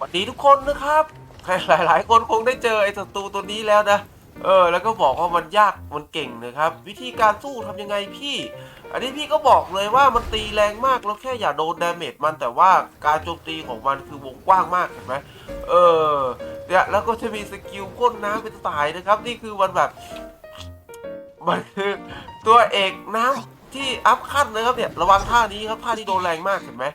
วัสดีทุกคนนะครับ หลายๆคนคงได้เจอไอ้ศัตรูตัวนี้แล้วนะ เออ แล้วก็บอกว่ามันยาก มันเก่งนะครับ วิธีการสู้ทำยังไงพี่ อันนี้พี่ก็บอกเลยว่ามันตีแรงมาก เราแค่อย่าโดนดาเมจมัน แต่ว่าการโจมตีของมันคือวงกว้างมากเห็นไหมเออ เนี่ย แล้วก็จะมีสกิลพ่นน้ำเป็นสายนะครับ นี่คือมันแบบ มันคือตัวเอกน้ำที่อัพขั้นนะครับเนี่ย ระวังท่านี้ครับ ท่านี้โดนแรงมากเห็นไหม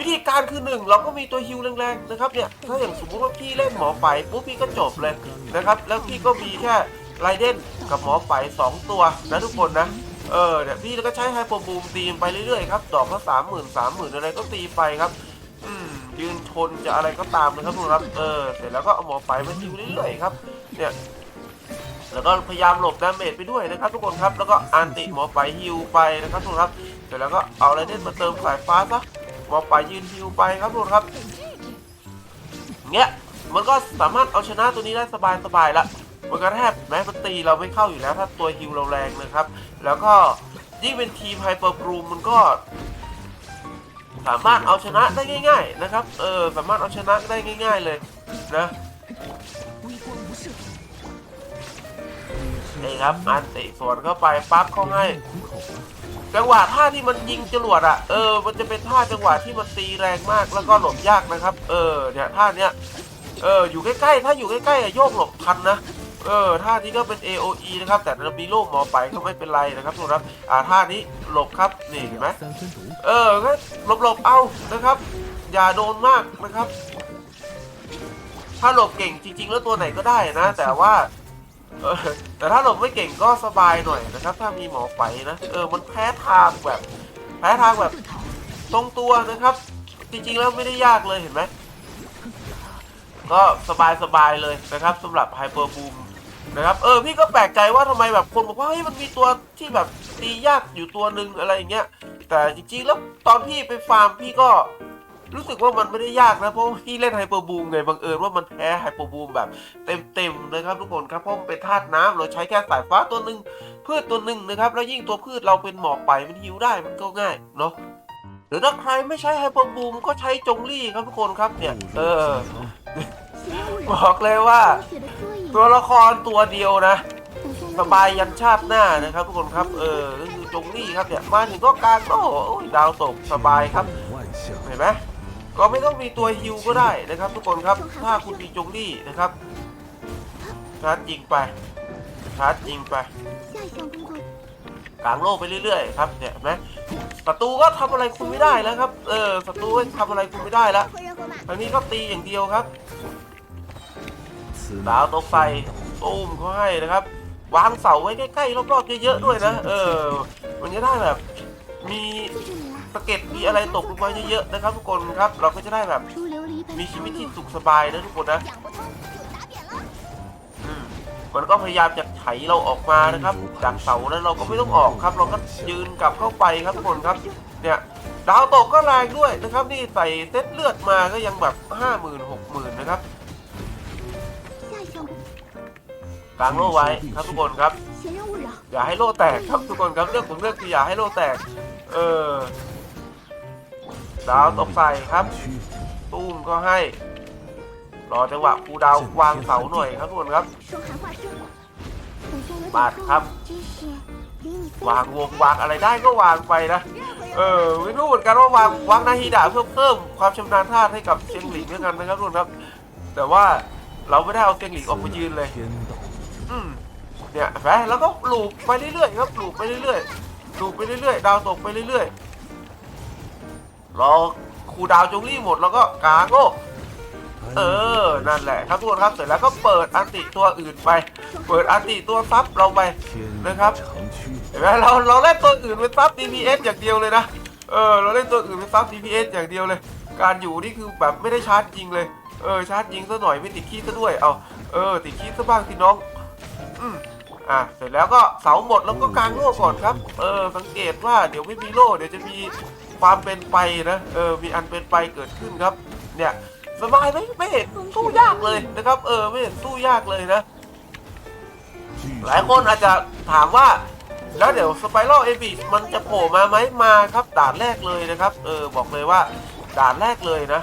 วิธีการคือหนึ่งเราก็มีตัวฮิวแรงๆนะครับเนี่ยถ้าอย่างสมมติว่าพี่เล่นหมอไปปุ๊บพี่ก็จบเลยนะครับ แล้วพี่ก็มีแค่ไรเดนกับหมอไปสองตัวนะทุกคนนะเออเนี่ยพี่ก็ใช้ไฮโปรบูมตีมไปเรื่อยๆครับดอกละสามหมื่นสามหมื่นอะไรก็ตีไปครับอืมยืนชนจะอะไรก็ตามนะครับทุกคนครับเออเสร็จแล้วก็เอาหมอไปมาฮิวเรื่อยๆครับเนี่ยแล้วก็พยายามหลบดาเมจไปด้วยนะครับทุกคนครับแล้วก็อันติหมอไปฮิวไปนะครับทุกคนครับเสร็จแล้วก็เอาไรเด่นมาเติมสายฟ้าซะ หมอไปยืนฮิวไปครับทุกคนครับเงี้ยมันก็สามารถเอาชนะตัวนี้ได้สบายๆละมันก็แทบแม้มันตีเราไม่เข้าอยู่แล้วถ้าตัวฮิวเราแรงนะครับ แล้วก็ยิ่งเป็นทีมไฮเปอร์บรูมมันก็ สามารถเอาชนะได้ง่าย ๆ นะครับ เออสามารถเอาชนะได้ง่าย ๆเลยนะนี่ครับอันติสวนเข้าไปปั๊บเข้าให้ จังหวะท่าที่มันยิงจรวดอะเออมันจะเป็นท่าจังหวะที่มันตีแรงมากแล้วก็หลบยากนะครับ เออเนี่ยท่าเนี้ยเอออยู่ใกล้ๆ ถ้าอยู่ใกล้ๆอะโยกหลบทันนะเออท่านี้ก็เป็น AOE นะครับ แต่เรามีโลกหมอไปก็ไม่เป็นไรนะครับทุกครับอ่าท่านี้หลบครับนี่เห็นไหมเออก็หลบๆเอานะครับ อย่าโดนมากนะครับ ถ้าหลบเก่งจริง ๆ แล้วตัวไหนก็ได้นะ แต่ว่า เออแต่ถ้าหลบไม่เก่งก็สบายหน่อยนะครับ ถ้ามีหมอไปนะ เออ มันแพ้ทางแบบ แพ้ทางแบบตรงตัวนะครับ จริงๆแล้วไม่ได้ยากเลยเห็นไหม ก็สบายๆเลยนะครับสำหรับไฮเปอร์บูมนะครับ เออ พี่ก็แปลกใจว่าทำไมแบบคนบอกว่าเฮ้ยมันมีตัวที่แบบตียากอยู่ตัวหนึ่งอะไรอย่างเงี้ย แต่จริงๆแล้วตอนพี่ไปฟาร์มพี่ก็ รู้สึกว่ามันไม่ได้ยากนะเพราะว่าพี่เล่นไฮเปอร์บูมไงบังเอิญว่ามันแพ้ไฮเปอร์บูมแบบเต็มๆนะครับทุกคนครับเพราะมันเป็นธาตุน้ำเราใช้แค่สายฟ้าตัวหนึ่งพืชตัวหนึ่งนะครับแล้วยิ่งตัวพืชเราเป็นหมอกไปมันฮิวได้มันก็ง่ายเนาะหรือถ้าใครไม่ใช้ไฮเปอร์บูมก็ใช้จงลี่ครับทุกคนครับเนี่ยเออบอกเลยว่า ตัวละครตัวเดียวนะสบายยันชาติหน้านะครับทุกคนครับเออก็คือจงลี่ครับเนี่ยมาถึงก็กลางโอ้โหดาวตกสบายครับ万象เห็นไหม ก็ไม่ต้องมีตัวฮิวก็ได้นะครับทุกคนครับ ถ้าคุณมีจงลี่นะครับชาร์จยิงไปชาร์จยิงไปกลางโลกไปเรื่อยๆครับเนี่ยไหมศัตรูก็ทำอะไรคุณไม่ได้แล้วครับ เออศัตรูก็ทำอะไรคุณไม่ได้แล้วทางนี้ก็ตีอย่างเดียวครับดาวตกไฟปุ่มเขาให้นะครับ วางเสาไว้ใกล้ๆรอบๆเยอะๆด้วยนะ เออ มันจะได้แบบ มี สะเก็ดมีอะไรตกลงมาเยอะๆนะครับทุกคนครับ เราก็จะได้แบบมีชีวิตที่สุขสบายนะทุกคนนะมันก็พยายามจะไถเราออกมานะครับ จากเสาแล้วเราก็ไม่ต้องออกครับ เราก็ยืนกลับเข้าไปครับทุกคนครับ เนี่ยดาวตกก็แรงด้วยนะครับ นี่ใส่เซตเลือดมาก็ยังแบบห้าหมื่นหกหมื่นนะครับกางโล่ไว้ครับทุกคนครับ อย่าให้โล่แตกครับทุกคนครับเรื่องผมเรื่องคืออย่าให้โล่แตก เออ ดาวตกใส่ครับตู้มก็ให้ รอจังหวะครูดาววางเสาหน่อยครับทุกคนครับ บาดครับ วางวงวางอะไรได้ก็วางไปนะ เออไม่รู้เหมือนกันว่าวางวางนาฮีดาเพื่อเพิ่มความชำนาญท่าให้กับเซียงหลิงมือยกันนะครับทุกคนครับ แต่ว่าเราไม่ได้เอาเซียงหลีออกไปยืนเลยเนี่ยแฝแล้วก็ปลูกไปเรื่อยๆครับปลูกไปเรื่อยๆปลูกไปเรื่อยๆ ดาวตกไปเรื่อยๆ ราครูดาวจงรี่หมดแล้วก็กาโก้เออ นั่นแหละครับทุกคนครับ เสร็จแล้วก็เปิดอันติตัวอื่นไป เปิดอันติตัวซับเราไปนะครับเห็นไหมเราเราเล่นตัวอื่นเป็นซับ DPS อย่างเดียวเลยนะ เออ เราเล่นตัวอื่นเป็นซับ DPS อย่างเดียวเลย การอยู่นี่คือแบบไม่ได้ชาร์จยิงเลย เออ ชาร์จยิงซะหน่อยไม่ติดขี้ซะด้วย เอาเออ ติดขี้ซะบ้างสิน้อง อืมอะ เสร็จแล้วก็เสาหมดแล้วก็กางโล่ก่อนครับ เออ สังเกตว่าเดี๋ยวไม่มีโล่เดี๋ยวจะมี ความเป็นไปนะเออมีอันเป็นไปเกิดขึ้นครับ เนี่ยสบายไหมไม่เห็นสู้ยากเลยนะครับ เออไม่เห็นสู้ยากเลยนะ หลายคนอาจจะถามว่า แล้วเดี๋ยวสไปรัลเอบิมันจะโผล่มาไหมมาครับด่านแรกเลยนะครับ เออบอกเลยว่าด่านแรกเลยนะ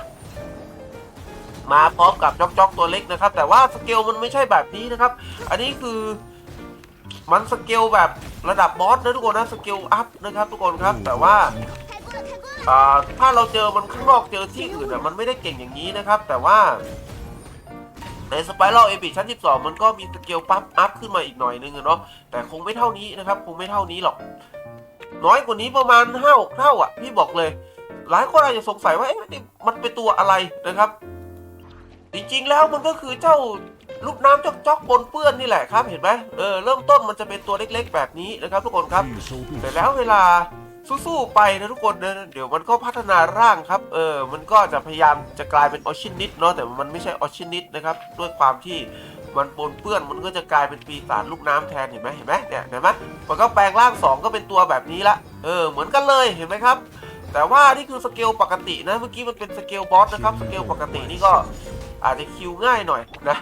มาพร้อมกับจ็อกจ็อกตัวเล็กนะครับ แต่ว่าสเกลมันไม่ใช่แบบนี้นะครับ อันนี้คือมันสเกลแบบระดับบอสนะทุกคนนะสเกลอัพนะครับทุกคนครับ แต่ว่า ถ้าเราเจอมันข้างนอกเจอที่อื่นมันไม่ได้เก่งอย่างนี้นะครับ แต่ว่าในสไปรัลเอพิชั้น 12 มันก็มีสเกลปั๊บอัพขึ้นมาอีกหน่อยนึงเนาะแต่คงไม่เท่านี้นะครับ คงไม่เท่านี้หรอก น้อยกว่านี้ประมาณ5้าเท่าอะ พี่บอกเลย หลายคนอาจจะสงสัยว่าเอ๊ะมันเป็นตัวอะไรนะครับ จริงๆแล้วมันก็คือเจ้าลูกน้ำจอกๆปนเปื้อนนี่แหละครับ เห็นไหมเออเริ่มต้นมันจะเป็นตัวเล็กๆ แบบนี้นะครับ ทุกคนครับ แต่แล้วเวลา สู้ๆไปนะทุกคนนะเดี๋ยวมันก็พัฒนาร่างครับ เออ มันก็จะพยายามจะกลายเป็นออชินนิดเนาะแต่มันไม่ใช่ออชินิดนะครับ ด้วยความที่มันปนเปื้อนมันก็จะกลายเป็นปีศาจลูกน้ำแทนเห็นไหมเห็นไหมเนี่ยเห็นไหมมันก็แปลงร่างสองก็เป็นตัวแบบนี้ละเออเหมือนกันเลยเห็นไหมครับ แต่ว่านี่คือสเกลปกตินะเมื่อกี้มันเป็นสเกลบอสนะครับสเกลปกตินี่ก็อาจจะคิวง่ายหน่อยนะ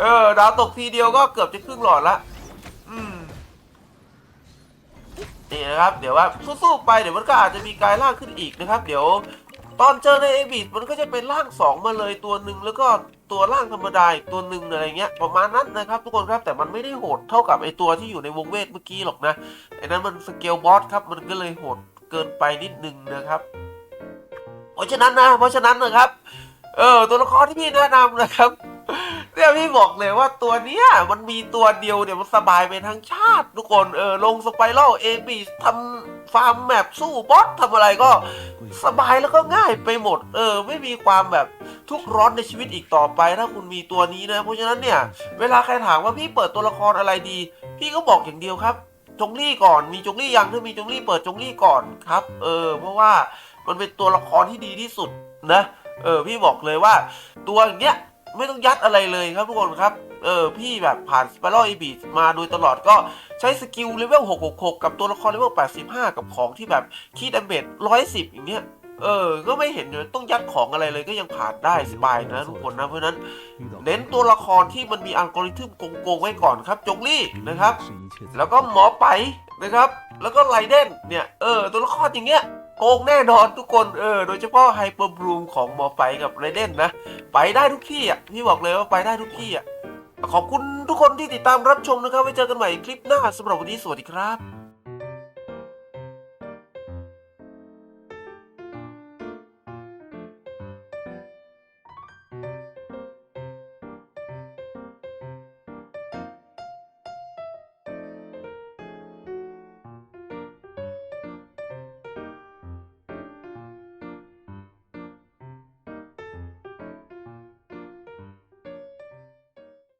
เออดาวตกทีเดียวก็เกือบจะครึ่งหลอดละอืม นี่นะครับ เดี๋ยวว่าสู้ๆไปเดี๋ยวมันก็อาจจะมีกายร่างขึ้นอีกนะครับ เดี๋ยวตอนเจอในเอบิสมันก็จะเป็นร่างสองมาเลยตัวหนึ่งแล้วก็ตัวร่างธรรมดาอีกตัวหนึ่งอะไรเงี้ยประมาณนั้นนะครับ ทุกคนครับแต่มันไม่ได้โหดเท่ากับไอตัวที่อยู่ในวงเวทเมื่อกี้หรอกนะไอ้นั้นมันสเกลบอสครับมันก็เลยโหดเกินไปนิดนึงนะครับ เพราะฉะนั้นนะเพราะฉะนั้นนะครับเออตัวละครที่พี่แนะนำนะครับ เนี่ยพี่บอกเลยว่าตัวเนี้ยมันมีตัวเดียวเนี่ยมันสบายไปทั้งชาติ ทุกคนเออลงสไปรัลเอบีทำฟาร์มแมปสู้บอสทำอะไรก็贵สบายแล้วก็ง่ายไปหมด เออ ไม่มีความแบบทุกข์ร้อนในชีวิตอีกต่อไป ถ้าคุณมีตัวนี้นะ เพราะฉะนั้นเนี่ย เวลาใครถามว่าพี่เปิดตัวละครอะไรดี พี่ก็บอกอย่างเดียวครับจงลี่ก่อนมีจงลี่ยังถ้ามีจงลี่เปิดจงลี่ก่อนครับ เออ เพราะว่ามันเป็นตัวละครที่ดีที่สุดนะ เออ พี่บอกเลยว่าตัวอย่างเงี้ย ไม่ต้องยัดอะไรเลยครับทุกคนครับ เออพี่แบบผ่านสปารัลอีบีมาโดยตลอดก็ใช้สกิลเลเวล 666 กับตัวละครเลเวล 85 กับของที่แบบคีดดาเมจ110 อย่างเงี้ยเออ ก็ไม่เห็นเลยต้องยัดของอะไรเลยก็ยังผ่านได้สบายนะทุกคนนะ เพราะนั้นเน้นตัวละครที่มันมีอัลกอริทึมโกงๆไว้ก่อนครับ จงลี่นะครับ แล้วก็หมอไปนะครับ แล้วก็ไลเดนเนี่ย เออ ตัวละครอย่างเงี้ย โกงแน่นอนทุกคนเออโดยเฉพาะไฮเปอร์บลูมของหมอไปกับไรเดนนะ ไปได้ทุกที่อะพี่บอกเลยว่าไปได้ทุกที่อะขอบคุณทุกคนที่ติดตามรับชมนะครับไว้เจอกันใหม่คลิปหน้าสำหรับวันนี้สวัสดีครับ